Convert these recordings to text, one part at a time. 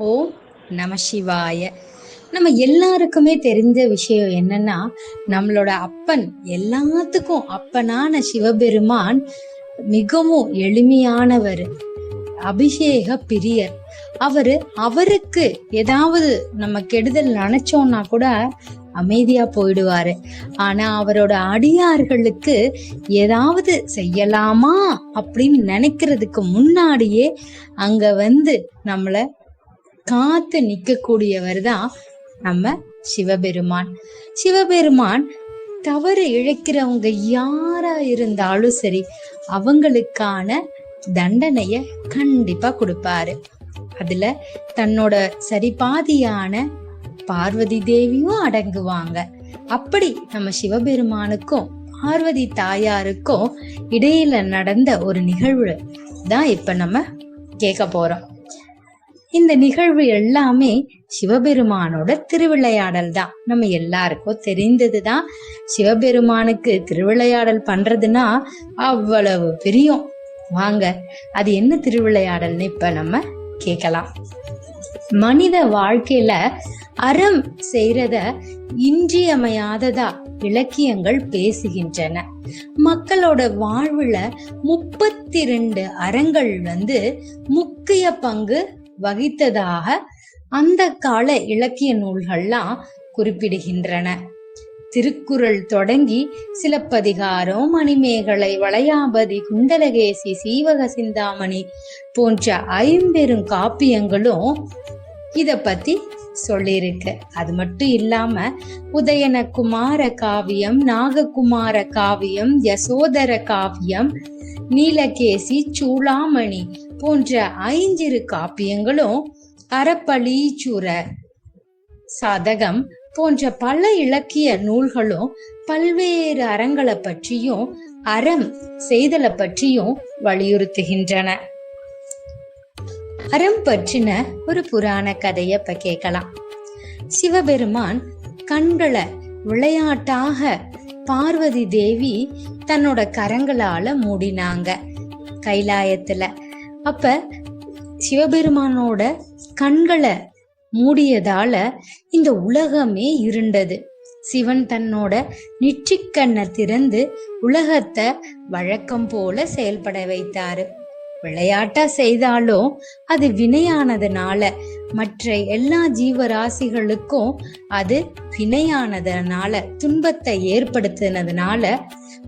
ஓம் நம சிவாய. நம்ம எல்லாருக்குமே தெரிஞ்ச விஷயம் என்னன்னா நம்மளோட அப்பன் எல்லாத்துக்கும் அப்பனான சிவபெருமான் மிகவும் எளிமையானவர் அபிஷேக பிரியர். அவரு அவருக்கு ஏதாவது நம்ம கெடுதல் நினைச்சோம்னா கூட அமைதியா போயிடுவாரு. ஆனா அவரோட அடியார்களுக்கு ஏதாவது செய்யலாமா அப்படின்னு நினைக்கிறதுக்கு முன்னாடியே அங்க வந்து நம்மள காத்து நிற்கக்கூடியவர் தான் நம்ம சிவபெருமான். சிவபெருமான் தவறு இழைக்கிறவங்க யாரா இருந்தாலும் சரி அவங்களுக்கான தண்டனைய கண்டிப்பா கொடுப்பாரு. அதுல தன்னோட சரிபாதியான பார்வதி தேவியும் அடங்குவாங்க. அப்படி நம்ம சிவபெருமானுக்கும் பார்வதி தாயாருக்கும் இடையில நடந்த ஒரு நிகழ்வு தான் இப்ப நம்ம கேட்க போறோம். இந்த நிகழ்வு எல்லாமே சிவபெருமானோட திருவிளையாடல் தான் நம்ம எல்லாருக்கும் தெரிந்ததுதான். சிவபெருமானுக்கு திருவிளையாடல் பண்றதுன்னா அவ்வளவு பிரியம். வாங்க அது என்ன திருவிளையாடல்னு இப்ப நம்ம கேட்கலாம். மனித வாழ்க்கையில அறம் செய்யறத இன்றியமையாததா இலக்கியங்கள் பேசுகின்றன. மக்களோட வாழ்வுல முப்பத்தி ரெண்டு அறங்கள் வந்து முக்கிய பங்கு வகித்ததாக அந்த கால இலக்கிய நூல்கள்லாம் குறிப்பிடுகின்றன. திருக்குறள் தொடங்கி சிலப்பதிகாரம் மணிமேகலை வளையாபதி குண்டலகேசி சீவக சிந்தாமணி போன்ற ஐம்பெரும் காப்பியங்களும் இத பத்தி சொல்லியிருக்கு அது மட்டும் இல்லாம உதயன குமார காவியம் நாககுமார காவியம் யசோதர காவியம் நீலகேசி சூளாமணி போன்ற ஐஞ்சிறு காப்பியங்களும் அறப்பளீச்சுர சதகம் போன்ற பல இலக்கிய நூல்களும் பல்வேறு அறங்களை பற்றியும் அறம் செய்தலை பற்றியும் வலியுறுத்துகின்றன. அறம் பற்றின ஒரு புராண கதைய இப்ப கேட்கலாம். சிவபெருமான் கண்களை விளையாட்டாக பார்வதி தேவி தன்னோட கரங்களால மூடினாங்க. கைலாயத்துல அப்ப சிவபெருமானோட கண்களை மூடியதால இந்த உலகமே இருண்டது. சிவன் தன்னோட நெற்றிக்கண்ணை திறந்து உலகத்தை வழக்கம் போல செயல்பட வைத்தாரு. விளையாட்டா செய்தாலும் அது வினையானதுனால மற்ற எல்லா ஜீவராசிகளுக்கும் அது வினையானதுனால துன்பத்தை ஏற்படுத்தினதுனால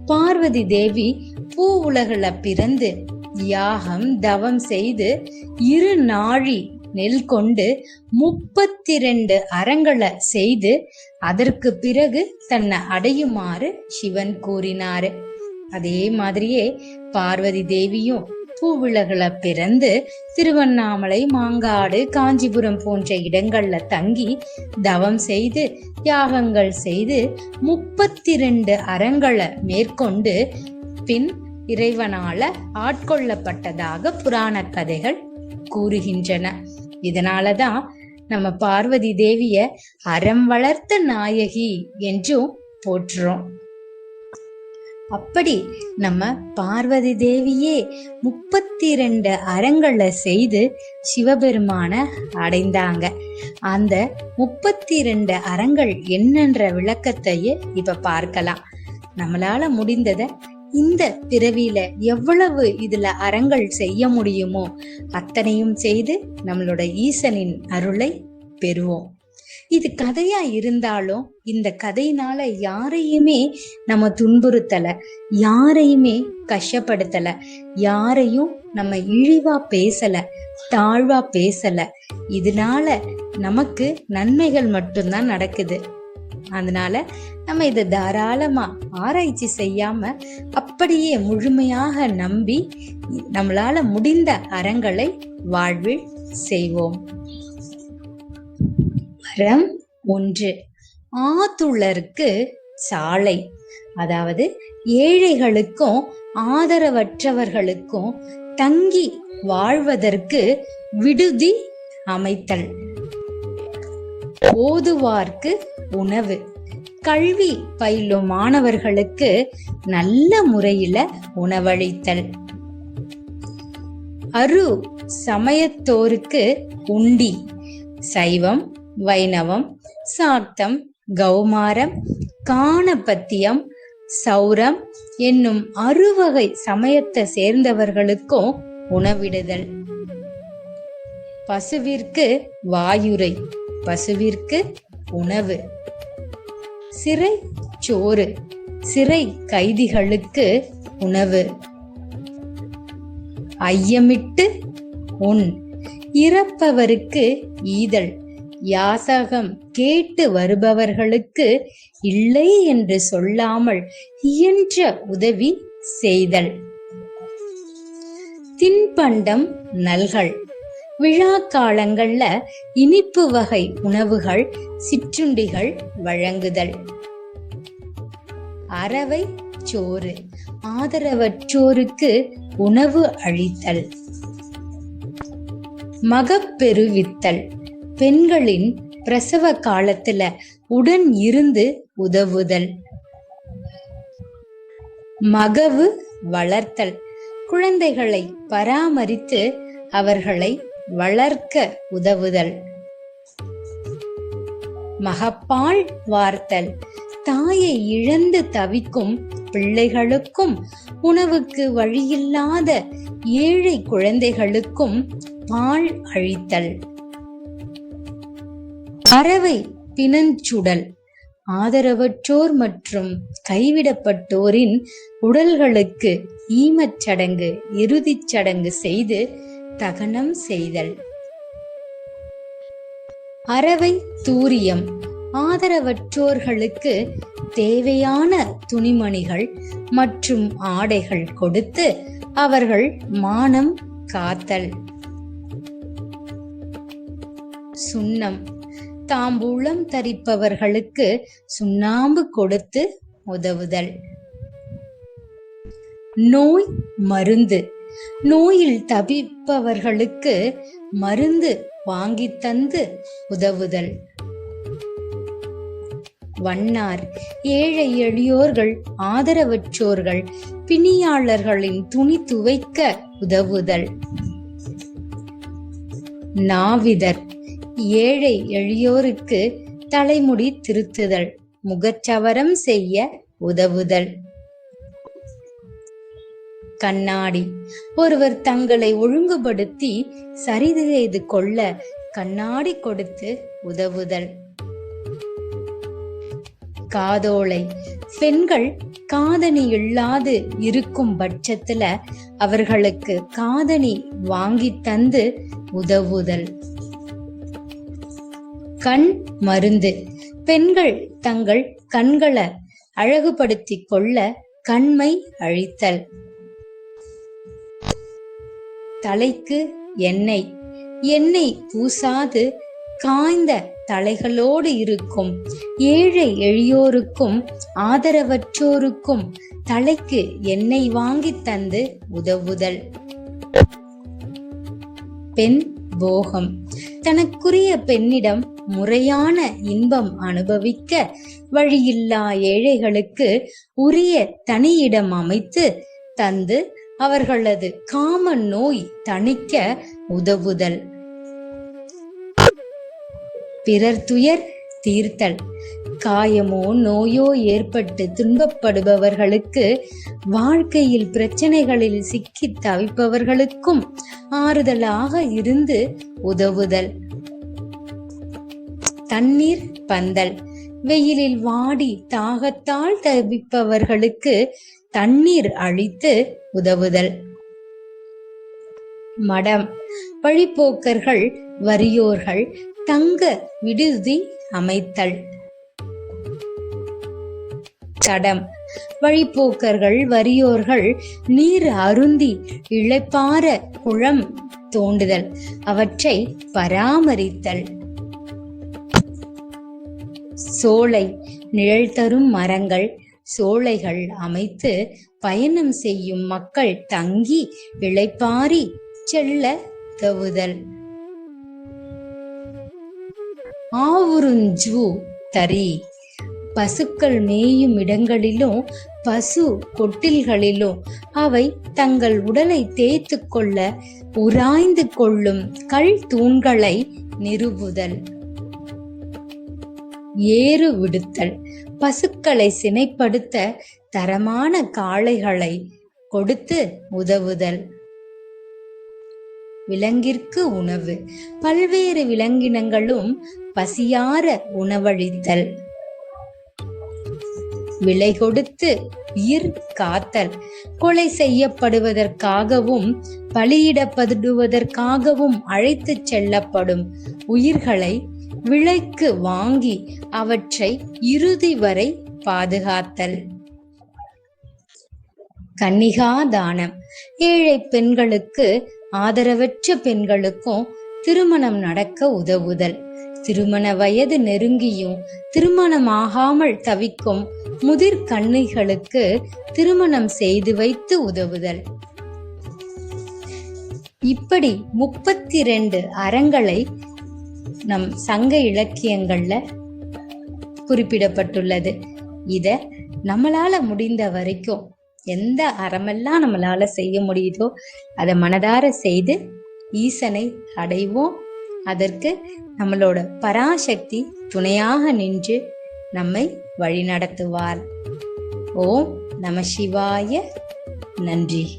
பார்வதி தேவி பூ உலகில் பிறந்து யாகம் தவம் செய்து இரு நாழி நெல் கொண்டு முப்பத்தி ரெண்டு அறங்களை செய்து அதற்கு பிறகு தன்னை அடையுமாறு சிவன் கூறினாரு. அதே மாதிரியே பார்வதி தேவியும் பூவிளகளை பிறந்து திருவண்ணாமலை மாங்காடு காஞ்சிபுரம் போன்ற இடங்கள்ல தங்கி தவம் செய்து யாகங்கள் செய்து முப்பத்தி ரெண்டு அறங்களை மேற்கொண்டு பின் இறைவனால ஆட்கொள்ளப்பட்டதாக புராண கதைகள் கூறுகின்றன. இதனாலதான் நம்ம பார்வதி தேவிய அறம் வளர்த்த நாயகி என்றும் போற்றுறோம். அப்படி நம்ம பார்வதி தேவியே முப்பத்தி ரெண்டு அறங்களை செய்து சிவபெருமான அடைந்தாங்க. அந்த முப்பத்தி ரெண்டு அறங்கள் என்னன்ற விளக்கத்தையே இப்ப பார்க்கலாம். நம்மளால முடிந்ததை இந்த பிறவியில எவ்வளவு இதுல அறங்கள் செய்ய முடியுமோ அத்தனையும் செய்து நம்மளோட ஈசனின் அருளை பெறுவோம். இது கதையா இருந்தாலும் இந்த கதையினால யாரையுமே நம்ம துன்புறுத்தல யாரையுமே கஷ்டப்படுத்தல யாரையும் நம்ம இழிவா பேசல தாழ்வா பேசல. இதனால நமக்கு நன்மைகள் மட்டும்தான் நடக்குது. அதனால நம்ம இதை தாராளமா ஆராய்ச்சி செய்யாம அப்படியே முழுமையாக நம்பி நம்மளால முடிந்த அறங்களை வாழ்வில் செய்வோம். அறம் ஒன்று. ஆத்துளருக்கு சாலை. அதாவது ஏழைகளுக்கும் ஆதரவற்றவர்களுக்கும் தங்கி வாழ்வதற்கு விடுதி அமைத்தல். ஓதுவார்க்கு உணவு. கல்வி பயிலும் மாணவர்களுக்கு நல்ல முறையில உணவளித்தல். அரு சமயத்தோருக்கு உண்டி. சைவம் வைணவம் சாத்தம் கௌமாரம் காணபத்தியம் சௌரம் என்னும் அறுவகை சமயத்தை சேர்ந்தவர்களுக்கும் உணவிடுதல். பசுவிற்கு வாயுரை. பசுவிற்கு உணவு. சிறை சோறு சிறை கைதிகளுக்கு உணவு. ஐயமிட்டு உன் இறப்பவருக்கு ஈதல். யாசகம் கேட்டு வருபவர்களுக்கு இல்லை என்று சொல்லாமல் இயன்ற உதவி செய்தல். தின்பண்டம் நல்கள். விழா காலங்கள்ல இனிப்பு வகை உணவுகள் சிற்றுண்டிகள் வழங்குதல். அறவை சோறு ஆதரவற்றோருக்கு உணவு அளித்தல். மகப்பெருவித்தல் பெண்களின் பிரசவ காலத்துல உடன் இருந்து உதவுதல். மகவு வளர்த்தல் குழந்தைகளை பராமரித்து அவர்களை வளர்க்க உதவுதல். மகப்பால் வார்த்தல். தாயை இழந்து தவிக்கும் பிள்ளைகளுக்கும் உணவுக்கு வழியில்லாத ஏழை குழந்தைகளுக்கும் பால் அழித்தல். அறவை பிணஞ்சுடல். ஆதரவற்றோர் மற்றும் கைவிடப்பட்டோரின் உடல்களுக்கு ஈமச் சடங்கு இறுதிச் சடங்கு செய்து தகனம் செய்தல். அறவை தூரியம். ஆதரவற்றோர்களுக்கு தேவையான துணிமணிகள் மற்றும் ஆடைகள் கொடுத்து அவர்கள் மானம் காத்தல். சுண்ணம். தாம்பூலம் தரிப்பவர்களுக்கு சுண்ணாம்பு கொடுத்து உதவுதல். நோய் மருந்து. நோயில் தவிப்பவர்களுக்கு மருந்து வாங்கி தந்து உதவுதல். வண்ணார் ஏழை எளியோர்கள் ஆதரவற்றோர்கள் பிணியாளர்களின் துணி துவைக்க உதவுதல். நாவிதர் ஏழை எளியோருக்கு தலைமுடி திருத்துதல் முகச்சவரம் செய்ய உதவுதல். கண்ணாடி. ஒருவர் தங்களை ஒழுங்குபடுத்தி சரி செய்து கொள்ள கண்ணாடி கொடுத்து உதவுதல். காதோலை. பெண்கள் காதணி இல்லாது இருக்கும் பட்சத்துல அவர்களுக்கு காதணி வாங்கி தந்து உதவுதல். கண் மருந்து. பெண்கள் தங்கள் கண்களை அழகுபடுத்திக் கொள்ள கண்மை அழித்தல். தலைக்கு எண்ணெய். எண்ணெய் பூசாது காய்ந்த தலைகளோடு இருக்கும். ஏழை எளியோருக்கும் ஆதரவற்றோருக்கும் தலைக்கு எண்ணெய் வாங்கி தந்து உதவுதல். பெண் போகம். தனக்குரிய பெண்ணிடம் முறையான இன்பம் அனுபவிக்க வழியில்லா ஏழைகளுக்கு உரிய தனியிடம் அமைத்து தந்து அவர்களது காம நோய் தணிக்க உதவுதல். பிறர் துயர் தீர்த்தல். காயமோ நோயோ ஏற்பட்டு துன்பப்படுபவர்களுக்கு வாழ்க்கையில் பிரச்சனைகளில் சிக்கி தவிப்பவர்களுக்கும் ஆறுதலாக இருந்து உதவுதல். தண்ணீர் பந்தல். வெயிலில் வாடி தாகத்தால் தவிப்பவர்களுக்கு தண்ணீர் அழித்து உதவுதல். மடம். வழிப்போக்கர்கள் வறியோர்கள் தங்க விடுதி அமைத்தல். தடம் வழிப்போக்கர்கள் வறியோர்கள் நீர் அருந்தி இளைப்பார குளம் தோண்டுதல். அவற்றை பராமரித்தல். சோலை நிழல் தரும் மரங்கள் சோலைகள் அமைத்து பயணம் செய்யும் மக்கள் தங்கி இளைப்பாரி செல்ல தவுதல். ஆவுருஞ்சு தரி பசுக்கள் மேயும் இடங்களிலும் பசு கொட்டில்களிலும் அவை தங்கள் உடலை தேய்த்து கொள்ள உராய்ந்து கொள்ளும் கல் தூண்களை நிறுவுதல். ஏறு விடுத்தல் பசுக்களை சினைப்படுத்த தரமான காளைகளை கொடுத்து உதவுதல். விலங்கிற்கு உணவு. பல்வேறு விலங்கினங்களும் பசியார உணவளித்தல் விலை கொடுத்து உயிர் காத்தல். கொலை செய்யப்படுவதற்காகவும் பலியிடப்படுவதற்காகவும் அழைத்துச் செல்லப்படும் உயிர்களை விலைக்கு வாங்கி அவற்றை இறுதி வரை பாதுகாத்தல். கன்னிகா தானம். ஏழை பெண்களுக்கு ஆதரவற்ற பெண்களுக்கும் திருமணம் நடக்க உதவுதல். திருமண வயது நெருங்கியும் திருமணமாகாமல் தவிக்கும் முதிர் கன்னிகளுக்கு திருமணம் செய்து வைத்து உதவுதல். இப்படி முப்பத்தி ரெண்டு அறங்களை நம் சங்க இலக்கியங்கள்ல குறிப்பிடப்பட்டுள்ளது. இத நம்மளால முடிந்த வரைக்கும் எந்த அறமெல்லாம் நம்மளால செய்ய முடியுதோ அதை மனதார செய்து ஈசனை அடைவோம். அதற்கு நம்மளோட பராசக்தி துணையாக நின்று நம்மை வழிநடத்துவார். ஓம் நம சிவாய. நன்றி.